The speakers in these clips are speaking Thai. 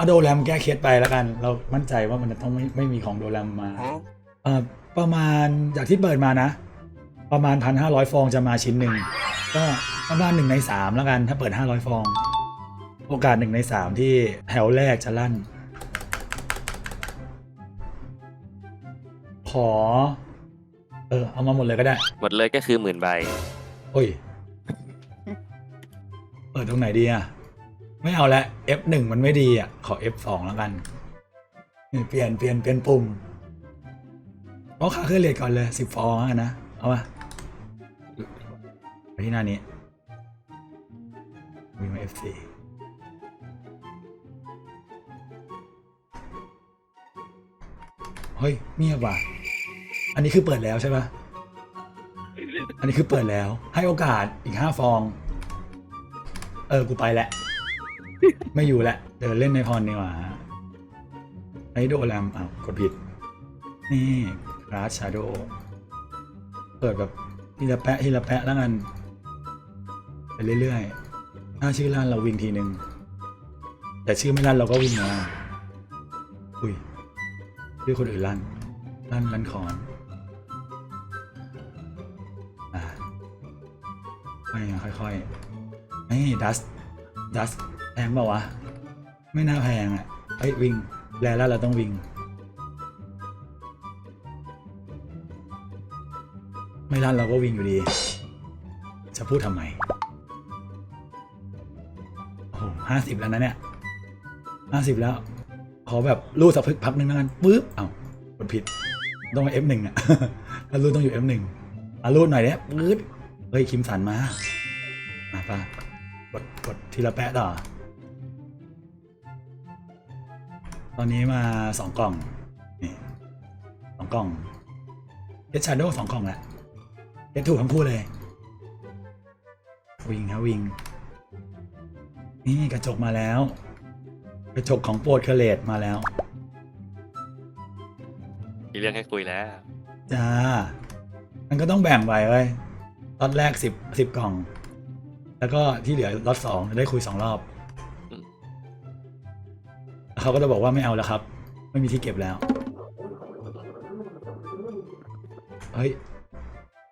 เอาโดแรมแก้เคสไปแล้วกัน เรามั่นใจว่ามันจะต้องไม่ไม่มีของโดแรมมาเอ่อประมาณจากที่เปิดมานะ ประมาณพันห้าร้อยฟองจะมาชิ้นหนึ่งก็ประมาณหนึ่งในสามแล้วกันถ้าเปิดห้าร้อยฟอง โอกาสหนึ่งในสามที่แถวแรกจะลั่น ขอ เออ เอามาหมดเลยก็ได้ หมดเลยก็คือหมื่นใบโอ้ย เปิดตรงไหนดีอะ ไม่เอาละ F1 มันไม่ดีอะ ขอ F2 แล้วกัน เปลี่ยนเปลี่ยนเปลี่ยนปุ่มเอาขาเครื่องเรียนก่อนเลยสิบฟองนะ เอามาไปที่หน้านี้วิ่งมา F4 เฮ้ยเงียบว่ะ อันนี้คือเปิดแล้วใช่ปะอันนี้คือเปิดแล้ว ให้โอกาสอีกห้าฟอง เออ กูไปแหละ ไม่อยู่แล้วเดินเล่นในพรดีกว่าไอโดแรมอ้าวกดผิด นี่ราชาโดเปิดแบบทีละแปะทีละแปะแล้วกันไปเรื่อยๆ ถ้าชื่อร้านเราวิ่งทีหนึ่งแต่ชื่อไม่ร้านเราก็วิ่งมาอุ้ยชื่อคนอื่นร้านร้านร้านคอนอะไม่ค่อยๆไอ้ดัสดัส งเปล่าวะ ไม่น่าแพงอะเฮ้ยวิ่งแล้วแล้วเราต้องวิ่ง ไม่รันเราก็วิ่งอยู่ดี จะพูดทำไม โอ้โหห้าสิบแล้วนะเนี่ยห้าสิบแล้ว ขอแบบรูดสักพักหนึ่งแล้วกันปึ๊บ เอ้ากดผิด ต้องมา F1 อะถ้ารูดต้องอยู่ F1 อะรูดหน่อยเนี่ยปึ๊บเฮ้ย คิมสันมา มาป่ะกดกดทีละแปะต่อ อนนี้มาสองกล่อง นี่สองกล่องเอชชาโดสองกล่องแหละเอถูกทั้งคู่เลย วิ่งนะวิ่งนี่กระจกมาแล้ว กระจกของโปรดเคเลตมาแล้ว มีเรื่องให้คุยแล้ว จ้า มันก็ต้องแบ่งไปไว้ยล็อตแรกสิบสิบกล่อง แล้วก็ที่เหลือล็อตสองจะได้คุยสองรอบอืมแล้ว เขาก็จะบอกว่าไม่เอาแล้วครับ ไม่มีที่เก็บแล้ว เฮ้ย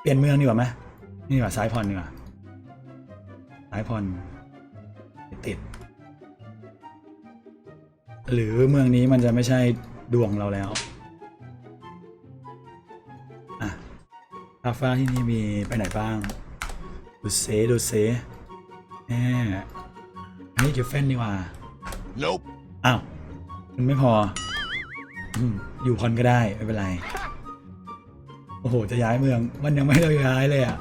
เปลี่ยนเมืองดีกว่าไหมนี่ดีกว่าซ้ายพรดีกว่าซ้ายพรติด หรือเมืองนี้มันจะไม่ใช่ดวงเราแล้วอะคาฟ้าที่นี่มีไปไหนบ้าง ดูเซดูเซแหมนนี้เก็บเฟนดีกว่า อ้าว มันไม่พออืมอยู่คอนก็ได้ ไม่เป็นไร โอ้โห จะย้ายเมือง มันยังไม่ได้ย้ายเลยอะ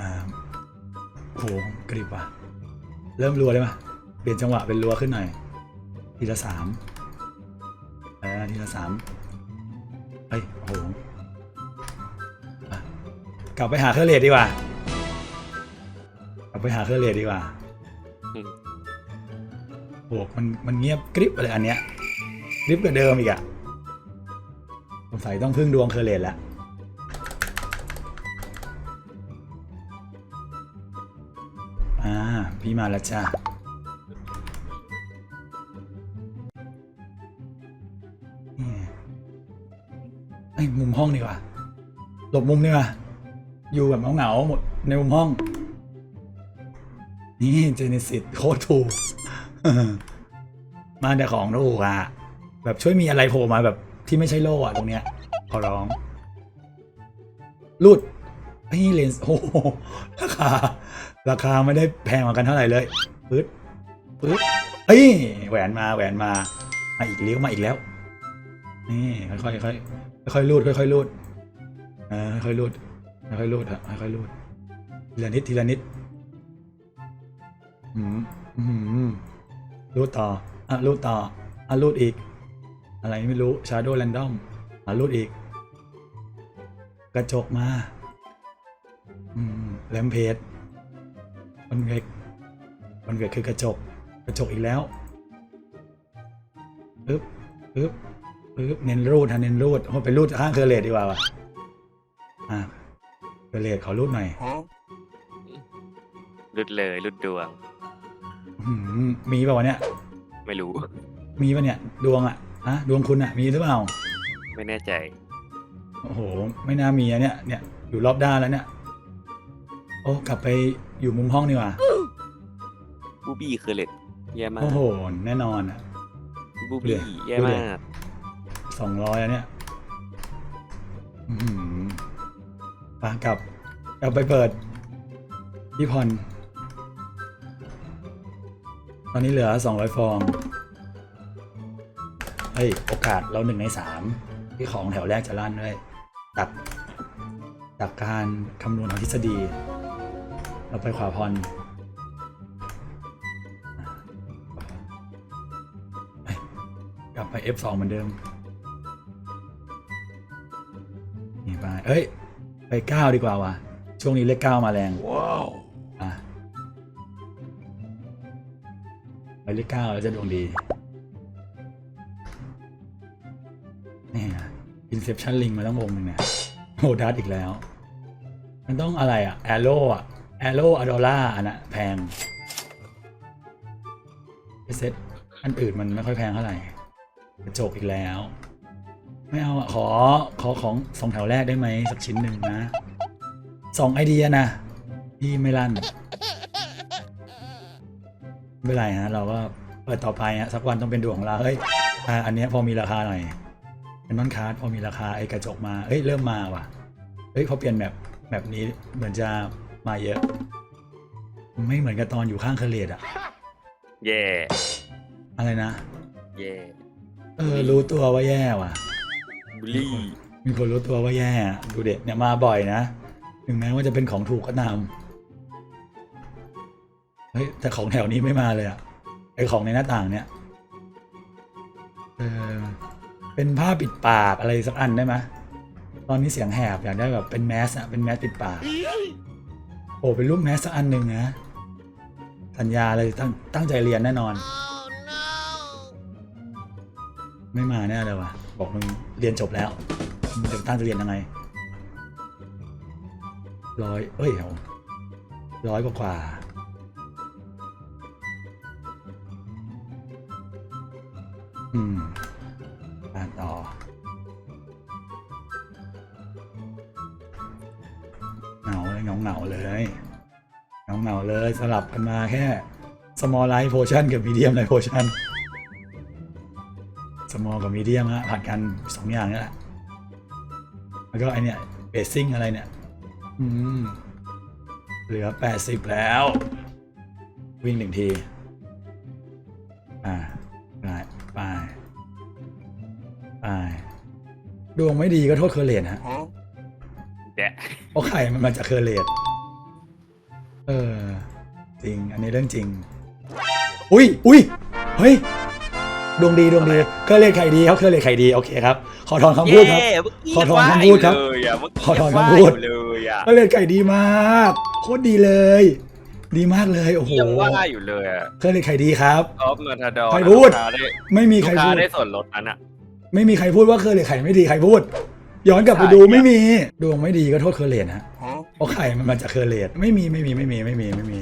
อ่าโอ้โหกริบว่ะ เริ่มรัวเลยป่ะเปลี่ยนจังหวะเป็นรัวขึ้นหน่อย ทีละสามเออทีละสามเฮ้ย โอ้โหอ่กลับไปหาเครื่องเลดดีกว่า กลับไปหาเครื่องเลดดีกว่าอืมโหมันมันเงียบกริบเลยอันเนี้ยกริบกว่าเดิมอีกอะสงสัยต้องพึ่งดวงเคอร์เลดแล้วอ่า พี่มาแล้วจ้านี่ไอ้ยมุมห้องดีกว่า หลบมุมดีกว่า อยู่แบบเหงาๆหมดในมุมห้อง นี่เจเนซิสโคตรถูก มาแต่ของถูกอะ แบบช่วยมีอะไรโผล่มาแบบที่ไม่ใช่โล่อะตรงเนี้ย ขอร้องรูดเฮ้ยเลนส์โอ้ราคา ราคาไม่ได้แพงกว่ากันเท่าไหร่เลยปึ๊ดปึ๊ดเฮ้ยแหวนมาแหวนมามาอีกเลี้ยวมาอีกแล้ว นี่ค่อยๆค่อยๆค่อยๆรูดค่อยๆรูดเออค่อยๆรูดค่อยๆรูดฮะค่อยๆรูดทีละนิดทีละนิด อืมอืมรูดต่ออะรูดต่ออะรูดอีก อะไรไม่รู้ Shadow Random อะรูดอีก กระจกมา อืมแลมเพจคอนเวกคอนเวกคือกระจก กระจกอีกแล้วปึ๊บปึ๊บปึ๊บเน้นรูดฮะเน้นรูดโอ้ไปรูดข้างเคอร์เลตดีกว่าว่ะอะเคอร์เลตขอรูดหน่อยรุดเลยรุดดวง หืมมีเปล่าวะเนี่ย ไม่รู้ มีปะเนี่ย ดวงอะฮะดวงคุณอะมีหรือเปล่า ไม่แน่ใจ โอ้โห ไม่น่ามีอะเนี่ย เนี่ยอยู่รอบด้านแล้วเนี่ย โอ้กลับไปอยู่มุมห้องดีกว่า บูบี้คือเล็ดแย่มาก โอ้โห แน่นอนอะบูบี้ดูดิแย่ดูดิมาก สองร้อยแล้วเนี่ยอือหือไปกลับกลับไปเปิดพี่พร ตอนนี้เหลือสองร้อยฟอง เฮ้ย โอกาสเราหนึ่งในสามที่ของแถวแรกจะลั่นด้วยตักจากการคำนวณทางทฤษฎี เราไปขวาพรกลับไป F2 เหมือนเดิมนี่ไปเอ้ย ไปเก้าดีกว่าว่ะ ช่วงนี้เลขเก้ามาแรงว้ ไปเลขเก้าแล้วจะดวงดีนี่ไง Inception Link มาต้องวงหนึ่งเนี่ยโหดัสอีกแล้ว มันต้องอะไรอะแอโร่อะแอโร่อะดอลล่าอันน่ะแพงเซ็ตอันอื่นมันไม่ค่อยแพงเท่าไหร่กระจกอีกแล้ว ไม่เอาอะขอขอของสองแถวแรกได้ไหมสักชิ้นหนึ่งนะสองไอเดียนะพี่ไม่ลั่น ไม่เป็นไรฮะเราก็เปิดต่อไปฮะสักวันต้องเป็นดวงของเราเฮ้ยอะอันเนี้ยพอมีราคาหน่อยเป็นนอนคาร์ดพอมีราคาไอ้กระจกมาเอ้ยเริ่มมาว่ะเฮ้ยพอเปลี่ยนแบบแบบนี้เหมือนจะมาเยอะ ไม่เหมือนกับตอนอยู่ข้างเคอร์เลดอะแย่อะไรนะแย่เออรู้ตัวว่าแย่ว่ะบูลลี่มีคนรู้ตัวว่าแย่ดูเด็ดเนี่ยมาบ่อยนะถึงแม้ว่าจะเป็นของถูกก็ตาม เฮ้ยแต่ของแถวนี้ไม่มาเลยอะไอของในหน้าต่างเนี่ยเออเป็นผ้าปิดปากอะไรสักอันได้ไหมตอนนี้เสียงแหบอยากได้แบบเป็นแมสอะเป็นแมสปิดปากโอ้เป็นรูปแมสสักอันหนึ่งนะสัญญาเลยตั้งตั้งใจเรียนแน่นอน ไม่มาแน่เลยว่ะบอกมึงเรียนจบแล้วมึงจะตั้งใจเรียนยังไงร้อยเอ้ยเอร้อยกว่ากว่า อืมอ่านต่อเหงาเลยเหงาเหงาเลยเหงาเหงาเลยสลับกันมาแค่ small light potion กับ medium light potion small กับ medium ฮะผัดกันสองอย่างนี่แหละแล้วก็ไอเนี่ยเบสซิ่งอะไรเนี่ย อืม เหลือ80แล้ว วิ่งหนึ่งที ดวงไม่ดีก็โทษเคอร์เลนฮะแย่เพราะไข่มันมาจากเคอร์เลดเออ จริง อันนี้เรื่องจริง อุ้ยอุ้ยเฮ้ย ดวงดีดวงดี เคอร์เลดไข่ดีครับเคอร์เลดไข่ดี โอเคครับ ขอถอนคำพูดครับเย่เมื่อกี้ขอถอนยังว่าคำพูดครับยู่เลยอะเมื่อกี้ขอถอนยังว่าคำพูดอยู่เลยอะเคอร์เลดไข่ดีมาก โคตรดีเลย ดีมากเลย โอ้โหยังว่าอยู่เลยอะเคอร์เลดไข่ดีครับออฟมาทาดอร์ใครพูดลูกค้าได้ไม่มีลูใครกค้าพูดได้ส่วนลดนั้นอะ ไม่มีใครพูดว่าเคอร์เลดไข่ไม่ดีใครพูด ย้อนกลับไปใช่ดูไม่มีดวงไม่ดีก็โทษเคอร์เลดฮะเพราะไข่มันมาจากเคอร์เลดไม่มีไม่มีไม่มีไม่มีไม่มี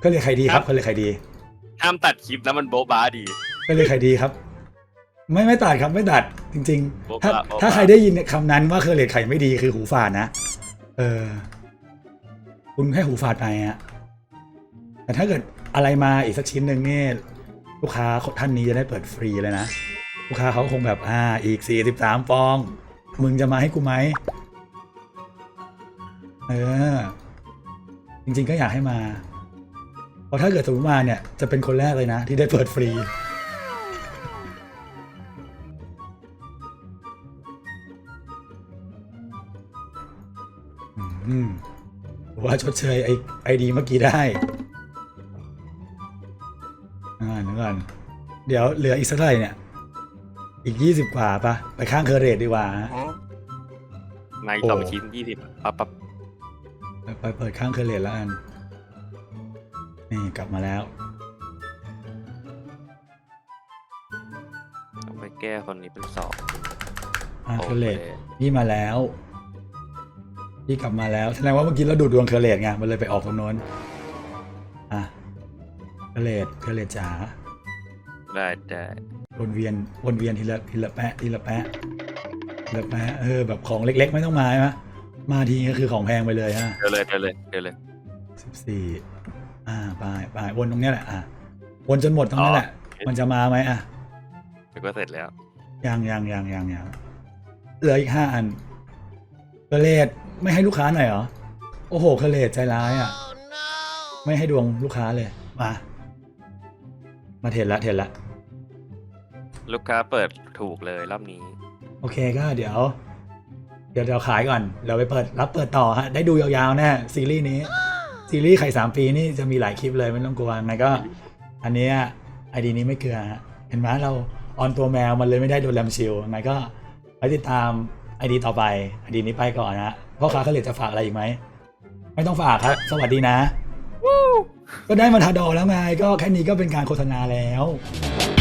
เคอร์เลดไข่ดีครับเคอร์เลดไข่ดีห้ามตัดคลิปนะมันโบ๊ะบ้าดีก็เลยใครดีครับ ไม่ไม่ตัดครับไม่ตัดจริงโบ๊ะๆถ้าบะโบ๊ะบะถ้าใครได้ยินคำนั้นว่าเคอร์เลดไข่ไม่ดีคือหูฝาดนะเออ คุณให้หูฝาดไปฮะแต่ถ้าเกิดอะไรมาอีกสักชิ้นหนึ่งนี่ลูกค้าท่านนี้จะได้เปิดฟรีเลยนะ ลูกค้าเขาคงแบบอ่าอีกสี่สิบสามฟอง มึงจะมาให้กูไหมเออ จริง ๆ ก็อยากให้มาเพราะถ้าเกิดสมมติมาเนี่ย จะเป็นคนแรกเลยนะ ที่ได้เปิดฟรี อืมว่าชดเชยไอไอดีเมื่อกี้ได้อ่านึกก่อนเดี๋ยวเหลืออีกสักเท่าไหร่เนี่ย อีกยี่สิบกว่าปะไปข้างเคอร์เรทดีกว่ามาอีกโอ้สองชิ้นยี่สิบปั๊บปั๊บไปไปเปิดข้างเคอร์เรทแล้วกัน นี่กลับมาแล้ว ต้องไปแก้คนนี้เป็นสองอ่าโอเคอร์เรทเคนี่มาแล้วนี่กลับมาแล้วแสดงว่าเมื่อกี้เราดูดดวงเคอร์เรทไงมันเลยไปออกตรงโน้นกระเลดกระเลดจ๋าได้ได้ วนเวียนวนเวียนทีละทีละแปะทีละแปะทีละแปะเออแบบของเล็ก ๆ ไม่ต้องมาใช่ไหมมาทีก็คือของแพงไปเลยฮะเดี๋ยวเลยเดี๋ยวเลยเดี๋ยวเลยสิบสี่อ่าไปไปวนตรงเนี้ยแหละอะวนจนหมดตรงนี้แหละอ๋อมันจะมาไหมอะเดี๋ยวก็เสร็จแล้วยังยังยังยังยังเหลืออีกห้าอันเคเลดไม่ให้ลูกค้าหน่อยเหรอโอ้โหเคเลดใจร้ายอะไม่ให้ดวงลูกค้าเลย มา มาเทรนละเทรนละ ลูกค้าเปิดถูกเลยรอบนี้ โอเคก็เดี๋ยว เดี๋ยวเดี๋ยวขายก่อนเดี๋ยวไปเปิดรับเปิดต่อฮะได้ดูยาวๆแน่ซีรีส์นี้ ซีรีส์ไข่สามปีนี่จะมีหลายคลิปเลยไม่ต้องกลัวไงก็ อันเนี้ไอดีนี้ไม่เกลือฮะเห็นไหมเราออนตัวแมวมันเลยไม่ได้โดนแรมชิลไงก็ไปติดตามไอดีต่อไปไอดีนี้ไปก่อนนะพ่อค้าเขาเหลือจะฝากอะไรอีกไหมไม่ต้องฝากครับ สวัสดีนะก็ได้มาทาดอแล้วไงก็แค่นี้ก็เป็นการโฆษณาแล้ว Thank